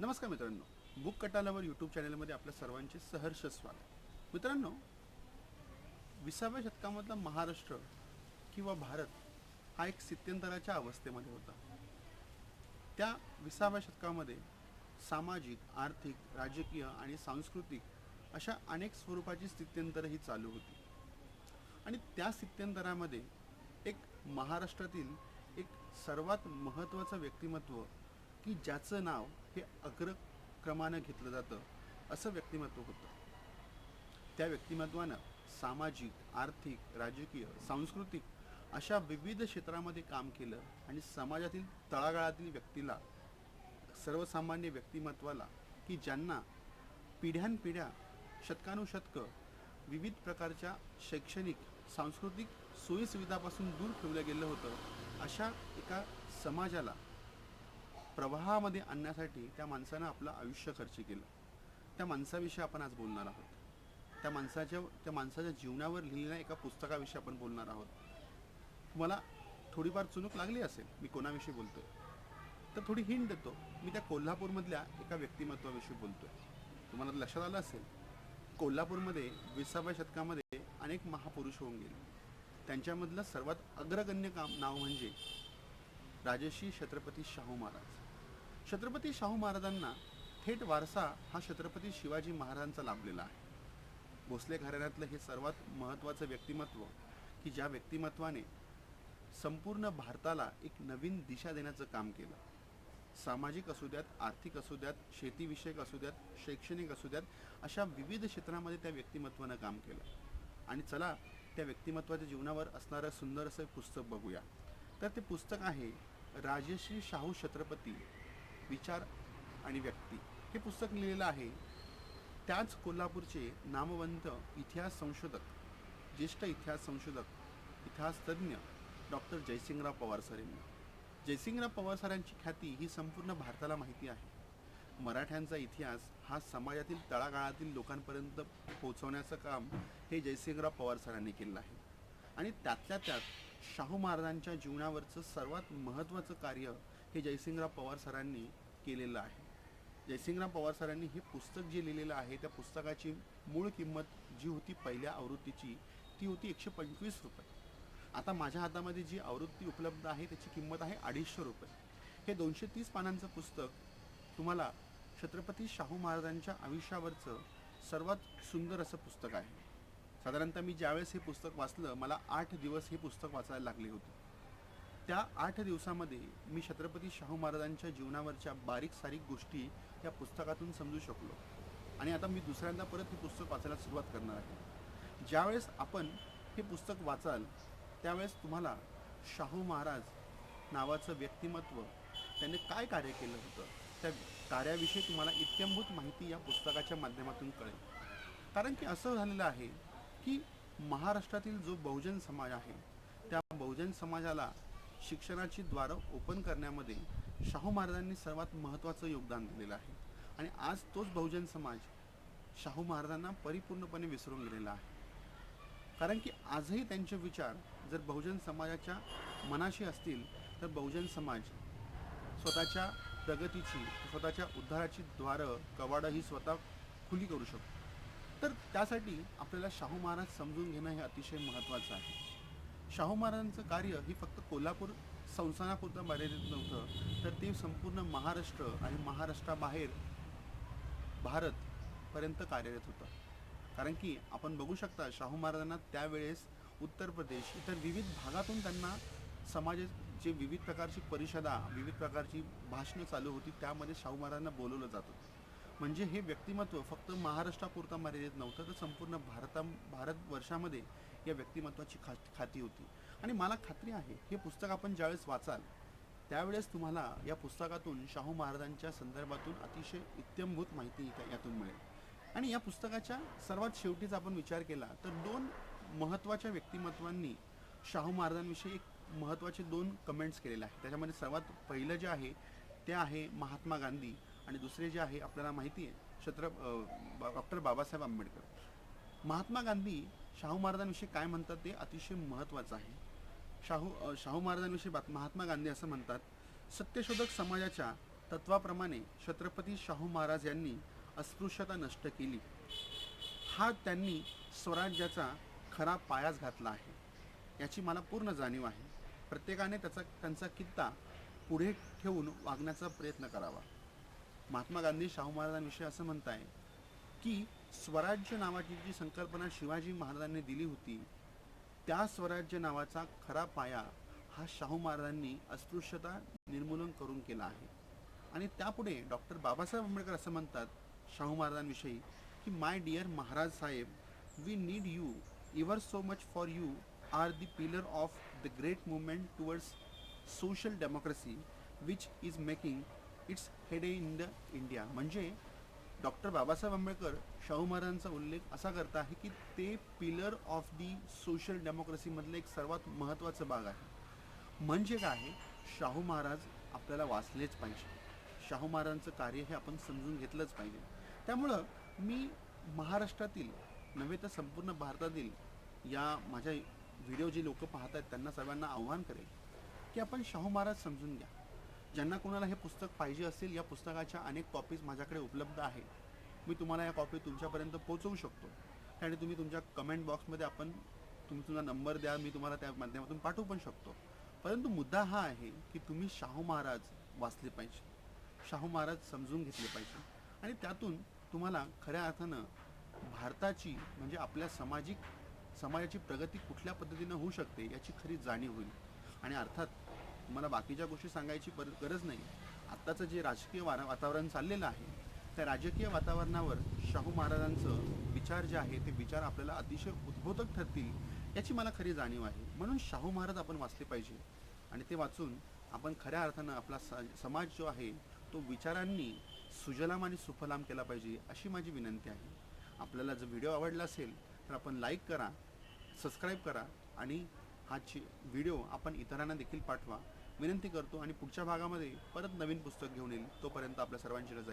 नमस्कार मित्रांनो. Book कटालावर YouTube चॅनलमध्ये आपल्या सर्वांचे सहर्ष स्वागत. मित्रांनो विसाव्या शतकामधला महाराष्ट्र किंवा भारत हा एक स्थित्यंतराच्या अवस्थेमध्ये होता. त्या विसाव्या शतकामध्ये सामाजिक आर्थिक राजकीय आणि सांस्कृतिक अशा अनेक स्वरूपाची स्थित्यंतरही चालू होती. आणि त्या स्थित्यंतरामध्ये एक महाराष्ट्रातील एक सर्वात महत्त्वाचं व्यक्तिमत्व की ज्याचं नाव हे अग्रक्रमानं घेतलं जातं असं व्यक्तिमत्व होतं. त्या व्यक्तिमत्वानं सामाजिक आर्थिक राजकीय सांस्कृतिक अशा विविध क्षेत्रामध्ये काम केलं आणि समाजातील तळागाळातील व्यक्तीला सर्वसामान्य व्यक्तिमत्वाला की ज्यांना पिढ्यानपिढ्या शतकानुशतकं विविध प्रकारच्या शैक्षणिक सांस्कृतिक सोयीसुविधापासून दूर ठेवलं गेलं होतं अशा एका समाजाला प्रवाहामध्ये आणण्यासाठी त्या माणसानं आपलं आयुष्य खर्च केलं. त्या माणसाविषयी आपण आज बोलणार आहोत. त्या माणसाच्या त्या माणसाच्या जीवनावर लिहिलेल्या एका पुस्तकाविषयी आपण बोलणार आहोत. मला थोडीफार चुनूक लागली असेल मी कोणाविषयी बोलतोय? तर थोडी हिंट देतो. मी त्या कोल्हापूरमधल्या एका व्यक्तिमत्वाविषयी बोलतोय. तुम्हाला लक्षात आलं असेल? कोल्हापूरमध्ये विसाव्या शतकामध्ये अनेक महापुरुष होऊन गेले. त्यांच्यामधलं सर्वात अग्रगण्य काम नाव म्हणजे राजर्षी छत्रपती शाहू महाराज. छत्रपती शाहू महाराजांना थेट वारसा हा छत्रपती शिवाजी महाराजांचा लाभलेला आहे. भोसले घराण्यातलं हे सर्वात महत्त्वाचं व्यक्तिमत्व की ज्या व्यक्तिमत्वाने संपूर्ण भारताला एक नवीन दिशा देण्याचं काम केलं. सामाजिक असू द्यात आर्थिक असू द्यात शेतीविषयक असू द्यात शैक्षणिक असू द्यात अशा विविध क्षेत्रामध्ये त्या व्यक्तिमत्वानं काम केलं. आणि चला त्या व्यक्तिमत्वाच्या जीवनावर असणारं सुंदर असं पुस्तक बघूया. तर ते पुस्तक आहे राजश्री शाहू छत्रपती विचार आणि व्यक्ती. हे पुस्तक लिहिलेलं आहे. त्याच कोल्हापूरचे नामवंत इतिहास संशोधक ज्येष्ठ इतिहास संशोधक इतिहासतज्ज्ञ डॉक्टर जयसिंगराव पवार सर यांनी. जयसिंगराव पवार सरांची ख्याती ही संपूर्ण भारताला माहिती आहे. मराठ्यांचा इतिहास हा समाजातील तळागाळातील लोकांपर्यंत पोहोचवण्याचं काम हे जयसिंगराव पवार सरांनी केलं आहे. आणि त्यातल्या त्यात शाहू महाराजांच्या जीवनावरचं सर्वात महत्त्वाचं कार्य हे जयसिंगराव पवार सरांनी केलेलं आहे. जयसिंगराम पवार सरांनी हे पुस्तक जे लिहिलेलं आहे त्या पुस्तकाची मूळ किंमत जी होती पहिल्या आवृत्तीची ती होती एकशे पंचवीस रुपये. आता माझ्या हातामध्ये जी आवृत्ती उपलब्ध आहे त्याची किंमत आहे अडीचशे रुपये. हे दोनशे तीस पानांचं पुस्तक तुम्हाला छत्रपती शाहू महाराजांच्या आयुष्यावरचं सर्वात सुंदर असं पुस्तक आहे. साधारणतः मी ज्यावेळेस हे पुस्तक वाचलं मला आठ दिवस हे पुस्तक वाचायला लागले होते. त्या आठ दिवसामध्ये मी छत्रपती शाहू महाराजांच्या जीवनावरच्या बारीक सारीक गोष्टी या पुस्तकातून समजू शकलो. आणि आता मी दुसऱ्यांदा परत हे पुस्तक वाचायला सुरुवात करणार आहे. ज्यावेळेस आपण हे पुस्तक वाचाल त्यावेळेस तुम्हाला शाहू महाराज नावाचं व्यक्तिमत्व त्याने काय कार्य केलं होतं त्या कार्याविषयी तुम्हाला इत्यंभूत माहिती या पुस्तकाच्या माध्यमातून कळेल. कारण की असं झालेलं आहे की महाराष्ट्रातील जो बहुजन समाज आहे त्या बहुजन समाजाला शिक्षणाची द्वारं ओपन करण्यामध्ये शाहू महाराजांनी सर्वात महत्त्वाचं योगदान दिलेलं आहे. आणि आज तोच बहुजन समाज शाहू महाराजांना परिपूर्णपणे विसरून गेलेला आहे. कारण की आजही त्यांचे विचार जर बहुजन समाजाच्या मनाशी असतील तर बहुजन समाज स्वतःच्या प्रगतीची स्वतःच्या उद्धाराची द्वारं कवाडं ही स्वतः खुली करू शकतो. तर त्यासाठी आपल्याला शाहू महाराज समजून घेणं हे अतिशय महत्त्वाचं आहे. शाहू महाराजांचं कार्य ही फक्त कोल्हापूर संस्थानापुरतं मर्यादित नव्हतं तर ते संपूर्ण महाराष्ट्र आणि महाराष्ट्राबाहेर भारतपर्यंत कार्यरत होतं. कारण की आपण बघू शकता शाहू महाराजांना त्यावेळेस उत्तर प्रदेश इतर विविध भागातून त्यांना समाज जे विविध प्रकारची परिषदा विविध प्रकारची भाषणं चालू होती त्यामध्ये शाहू महाराजांना बोलवलं जात होतं. म्हणजे हे व्यक्तिमत्व फक्त महाराष्ट्रापुरता मर्यादित नव्हतं तर संपूर्ण भारता भारतवर्षामध्ये या व्यक्तिमत्वाची खा खाती होती. आणि मला खात्री आहे हे पुस्तक आपण ज्यावेळेस वाचाल त्यावेळेस तुम्हाला या पुस्तकातून शाहू महाराजांच्या संदर्भातून अतिशय इत्यंभूत माहिती यातून मिळेल. आणि या पुस्तकाच्या सर्वात शेवटीचा आपण विचार केला तर दोन महत्त्वाच्या व्यक्तिमत्वांनी शाहू महाराजांविषयी एक महत्त्वाचे दोन कमेंट्स केलेले आहेत. त्याच्यामध्ये सर्वात पहिलं जे आहे ते आहे महात्मा गांधी आणि दुसरे जे आहे आपल्याला माहिती आहे छत्र डॉक्टर बाबासाहेब आंबेडकर. महात्मा गांधी शाहू महाराजांविषयी काय म्हणतात ते अतिशय महत्त्वाचं आहे. शाहू शाहू महाराजांविषयी बात महात्मा गांधी असं म्हणतात सत्यशोधक समाजाच्या तत्वाप्रमाणे छत्रपती शाहू महाराज यांनी अस्पृश्यता नष्ट केली. हा त्यांनी स्वराज्याचा खरा पायाच घातला आहे. याची मला पूर्ण जाणीव आहे. प्रत्येकाने त्याचा त्यांचा कित्ता पुढे ठेवून वागण्याचा प्रयत्न करावा. महात्मा गांधी शाहू महाराजांविषयी असं म्हणताय की स्वराज्य नावाची जी संकल्पना शिवाजी महाराजांनी दिली होती त्या स्वराज्य नावाचा खरा पाया हा शाहू महाराजांनी अस्पृश्यता निर्मूलन करून केला आहे. आणि त्यापुढे डॉक्टर बाबासाहेब आंबेडकर असं म्हणतात शाहू महाराजांविषयी की my dear Maharaj Saheb we need you ever so much for you are the pillar of the great movement towards social democracy which is making its head in the India म्हणजे doctor Babasaheb Ambedkar Shahu महाराजांचा उल्लेख असा करत आहे की ते pillar of the social डेमोक्रेसीमधलं एक सर्वात महत्त्वाचं भाग आहे. म्हणजे काय आहे? शाहू महाराज आपल्याला वाचलेच पाहिजे. शाहू महाराजांचं कार्य हे आपण समजून घेतलंच पाहिजे. त्यामुळं मी महाराष्ट्रातील नव्हे तर संपूर्ण भारतातील या माझ्या व्हिडिओ जे लोक पाहत आहेत त्यांना सर्वांना आव्हान करेल की आपण शाहू महाराज समजून घ्या. ज्यांना कोणाला हे पुस्तक पाहिजे असेल या पुस्तकाच्या अनेक कॉपीज माझ्याकडे उपलब्ध आहेत. मी तुम्हाला या कॉपी तुमच्यापर्यंत पोहोचवू शकतो. आणि तुम्ही तुमच्या कमेंट बॉक्समध्ये आपण तुम्ही तुमचा नंबर द्या मी तुम्हाला त्या माध्यमातून पाठवू पण शकतो. परंतु मुद्दा हा आहे की तुम्ही शाहू महाराज वाचले पाहिजे. शाहू महाराज समजून घेतले पाहिजे. आणि त्यातून तुम्हाला खऱ्या अर्थानं भारताची म्हणजे आपल्या सामाजिक समाजाची प्रगती कुठल्या पद्धतीनं होऊ शकते याची खरी जाणीव होईल. आणि अर्थात मला बाकीच्या गोष्टी सांगायची पर गरज नाही. आत्ताचं जे राजकीय वारा वातावरण चाललेलं आहे त्या राजकीय वातावरणावर शाहू महाराजांचं विचार जे आहे ते विचार आपल्याला अतिशय उद्बोधक ठरतील याची मला खरी जाणीव आहे. म्हणून शाहू महाराज आपण वाचले पाहिजे. आणि ते वाचून आपण खऱ्या अर्थानं आपला स समाज जो आहे तो विचारांनी सुजलाम आणि सुफलाम केला पाहिजे अशी माझी विनंती आहे. आपल्याला जर व्हिडिओ आवडला असेल तर आपण लाईक करा सबस्क्राईब करा आणि हा व्हिडिओ आपण इतरांना देखील पाठवा. विनंती करतो आणि पुढच्या भागामध्ये परत नवीन पुस्तक घेऊन येईल तोपर्यंत आपल्या सर्वांची रजा